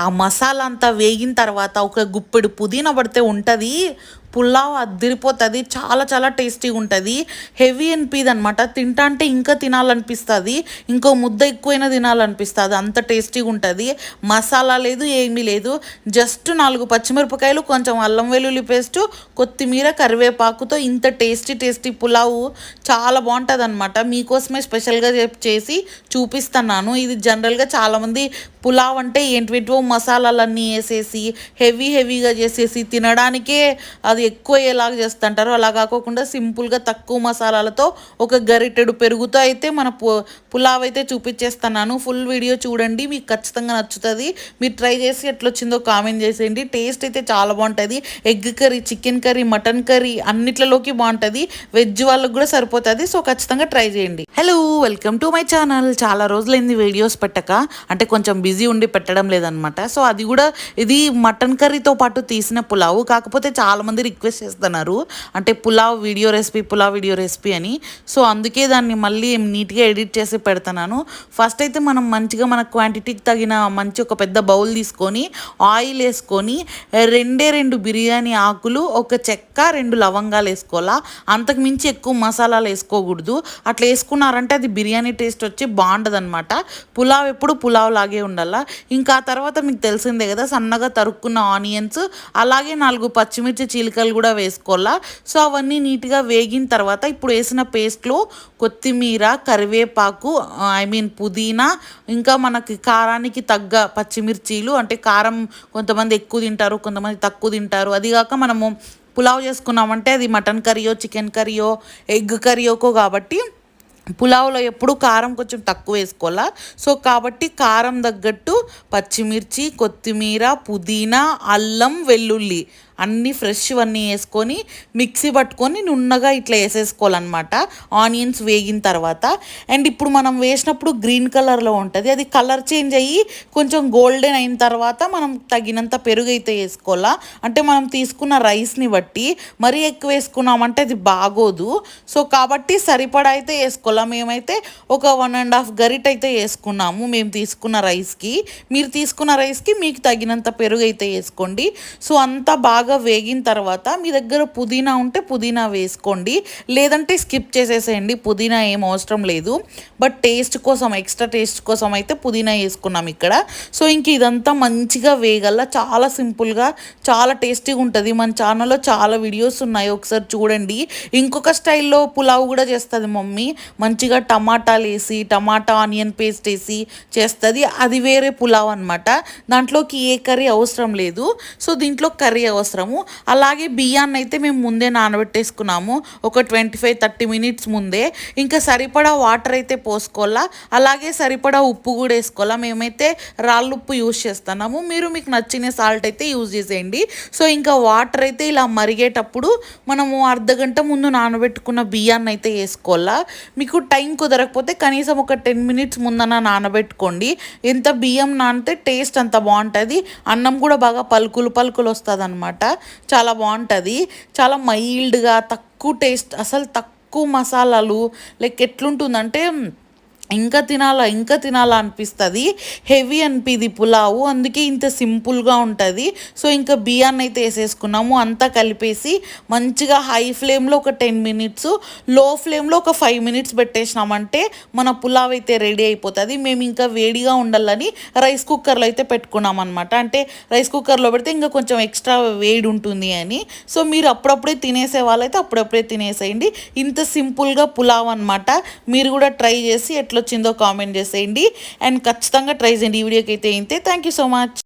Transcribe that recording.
ఆ మసాలా అంతా వేగిన తర్వాత ఒక గుప్పెడు పుదీనా పడితే ఉంటుంది. పులావ్ అద్దరిపోతుంది చాలా చాలా టేస్టీగా ఉంటుంది. హెవీ అనిపిది అనమాట తింటా అంటే ఇంకా తినాలనిపిస్తుంది ఇంకో ముద్ద ఎక్కువైనా తినాలనిపిస్తుంది అంత టేస్టీగా ఉంటుంది. మసాలా లేదు ఏమీ లేదు. జస్ట్ నాలుగు పచ్చిమిరపకాయలు కొంచెం అల్లం వెల్లుల్లి పేస్ట్ కొత్తిమీర కరివేపాకుతో ఇంత టేస్టీ టేస్టీ పులావ్ చాలా బాగుంటుంది అనమాట మీకోసమే స్పెషల్గా చేసి చూపిస్తున్నాను. ఇది జనరల్గా చాలామంది పులావ్ అంటే ఏంటివో మసాలాలన్నీ వేసేసి హెవీ హెవీగా చేసేసి తినడానికే అది ఎక్కువ ఎలాగ చేస్తుంటారో. అలా కాకోకుండా సింపుల్గా తక్కువ మసాలాలతో ఒక గరిటెడు పెరుగుతో అయితే మన పులావ్ అయితే చూపించేస్తున్నాను ఫుల్ వీడియో చూడండి మీకు ఖచ్చితంగా నచ్చుతుంది. మీరు ట్రై చేసి ఎట్లొచ్చిందో కామెంట్ చేసేయండి. టేస్ట్ అయితే చాలా బాగుంటుంది egg curry chicken curry mutton curry అన్నిట్లలోకి బాగుంటుంది వెజ్ వాళ్ళకి కూడా సరిపోతుంది. సో ఖచ్చితంగా ట్రై చేయండి. Hello welcome to my channel. చాలా రోజులైంది వీడియోస్ పెట్టక. అంటే కొంచెం బిజీ ఉండి పెట్టడం లేదనమాట సో అది కూడా ఇది మటన్ కర్రీతో పాటు తీసిన పులావ్. కాకపోతే చాలామంది రిక్వెస్ట్ చేస్తున్నారు. అంటే pulao video recipe pulao video recipe అని. సో అందుకే దాన్ని మళ్ళీ నీట్గా ఎడిట్ చేసి పెడుతున్నాను. ఫస్ట్ అయితే మనం మంచిగా మన క్వాంటిటీకి తగిన మంచి ఒక పెద్ద బౌల్ తీసుకొని ఆయిల్ వేసుకొని రెండే రెండు బిర్యానీ ఆకులు ఒక చెక్క రెండు లవంగాలు వేసుకోవాలా? అంతకు మించి ఎక్కువ మసాలాలు వేసుకోకూడదు. అట్లా వేసుకున్నారంటే అది బిర్యానీ టేస్ట్ వచ్చి బాగుండదు అనమాట పులావ్ ఎప్పుడు పులావ్ లాగే ఉండాలా? ఇంకా ఆ తర్వాత మీకు తెలిసిందే కదా సన్నగా తరుక్కున్న ఆనియన్స్ అలాగే నాలుగు పచ్చిమిర్చి చీలికలు కూడా వేసుకోవాలా? సో అవన్నీ నీట్గా వేగిన తర్వాత ఇప్పుడు వేసిన పేస్ట్లో కొత్తిమీర కరివేపాకు ఐ మీన్ పుదీనా ఇంకా మనకి కారానికి తగ్గ పచ్చిమిర్చీలు అంటే కారం కొంతమంది ఎక్కువ తింటారు కొంతమంది తక్కువ తింటారు. అది కాక మనము పులావ్ చేసుకున్నామంటే అది మటన్ కర్రీయో చికెన్ కర్రీయో ఎగ్ కర్రీయోకో కాబట్టి పులావ్లో ఎప్పుడు కారం కొంచెం తక్కువ వేసుకోవాలా? సో కాబట్టి కారం తగ్గట్టు పచ్చిమిర్చి కొత్తిమీర పుదీనా అల్లం వెల్లుల్లి అన్నీ ఫ్రెష్ అన్నీ వేసుకొని మిక్సీ పట్టుకొని నున్నగా ఇట్లా వేసేసుకోవాలన్నమాట. ఆనియన్స్ వేగిన తర్వాత. అండ్ ఇప్పుడు మనం వేసినప్పుడు గ్రీన్ కలర్లో ఉంటుంది. అది కలర్ చేంజ్ అయ్యి కొంచెం గోల్డెన్ అయిన తర్వాత మనం తగినంత పెరుగు అయితే వేసుకోవాలా. అంటే మనం తీసుకున్న రైస్ని బట్టి మరీ ఎక్కువ వేసుకున్నామంటే అది బాగోదు. సో కాబట్టి సరిపడా అయితే వేసుకోవాలా. మేమైతే ఒక వన్ అండ్ హాఫ్ గరిట్ అయితే వేసుకున్నాము మేము తీసుకున్న రైస్కి. మీరు తీసుకున్న రైస్కి మీకు తగినంత పెరుగు అయితే వేసుకోండి. సో అంతా బాగా బాగా వేగిన తర్వాత మీ దగ్గర పుదీనా ఉంటే పుదీనా వేసుకోండి. లేదంటే స్కిప్ చేసేసేయండి. పుదీనా ఏం అవసరం లేదు. బట్ టేస్ట్ కోసం ఎక్స్ట్రా టేస్ట్ కోసం అయితే పుదీనా వేసుకున్నాం ఇక్కడ. సో ఇంక ఇదంతా మంచిగా వేగల చాలా సింపుల్గా చాలా టేస్టీగా ఉంటుంది. మన ఛానల్లో చాలా వీడియోస్ ఉన్నాయి. ఒకసారి చూడండి. ఇంకొక స్టైల్లో పులావ్ కూడా చేస్తుంది మమ్మీ. మంచిగా టమాటాలు వేసి టమాటా ఆనియన్ పేస్ట్ వేసి చేస్తుంది. అది వేరే పులావ్ అనమాట దాంట్లోకి ఏ కర్రీ అవసరం లేదు. సో దీంట్లో కర్రీ అవసరం అవసరము అలాగే బియ్యాన్ని అయితే మేము ముందే నానబెట్టేసుకున్నాము. ఒక ట్వంటీ ఫైవ్ థర్టీ మినిట్స్ ముందే. ఇంకా సరిపడా వాటర్ అయితే పోసుకోవాలా? అలాగే సరిపడా ఉప్పు కూడా వేసుకోవాలా? మేమైతే రాళ్ళు ఉప్పు యూజ్ చేస్తున్నాము. మీరు మీకు నచ్చిన సాల్ట్ అయితే యూజ్ చేసేయండి. సో ఇంకా వాటర్ అయితే ఇలా మరిగేటప్పుడు మనము అర్ధ గంట ముందు నానబెట్టుకున్న బియ్యాన్ని అయితే వేసుకోవాలా? మీకు టైం కుదరకపోతే కనీసం ఒక టెన్ మినిట్స్ ముందన నానబెట్టుకోండి. ఎంత బియ్యం నానితే టేస్ట్ అంత బాగుంటుంది. అన్నం కూడా బాగా పలుకులు పలుకులు వస్తుంది అనమాట చాలా బాగుంటుంది. చాలా మైల్డ్గా తక్కువ టేస్ట్ అసలు తక్కువ మసాలాలు లైక్ ఎట్లుంటుందంటే ఇంకా తినాలా ఇంకా తినాలా అనిపిస్తుంది. హెవీ అనిపిది పులావు అందుకే ఇంత సింపుల్గా ఉంటుంది. సో ఇంకా బియ్యాన్ని అయితే వేసేసుకున్నాము. అంతా కలిపేసి మంచిగా హై ఫ్లేమ్లో ఒక టెన్ మినిట్స్లో ఫ్లేమ్లో ఒక ఫైవ్ మినిట్స్ పెట్టేసినామంటే మన పులావ్ అయితే రెడీ అయిపోతుంది. మేము ఇంకా వేడిగా ఉండాలని రైస్ కుక్కర్లో అయితే పెట్టుకున్నాం అనమాట అంటే రైస్ కుక్కర్లో పెడితే ఇంకా కొంచెం ఎక్స్ట్రా వేడి ఉంటుంది అని. సో మీరు అప్పుడప్పుడే తినేసే వాళ్ళైతే అప్పుడప్పుడే తినేసేయండి. ఇంత సింపుల్గా పులావ్ అనమాట మీరు కూడా ట్రై చేసి ఎట్లా వచ్చిందో కామెంట్ చేసేయండి. అండ్ ఖచ్చితంగా ట్రై చేయండి ఈ వీడియోకి అయితే అయితే థ్యాంక్ యూ సో మచ్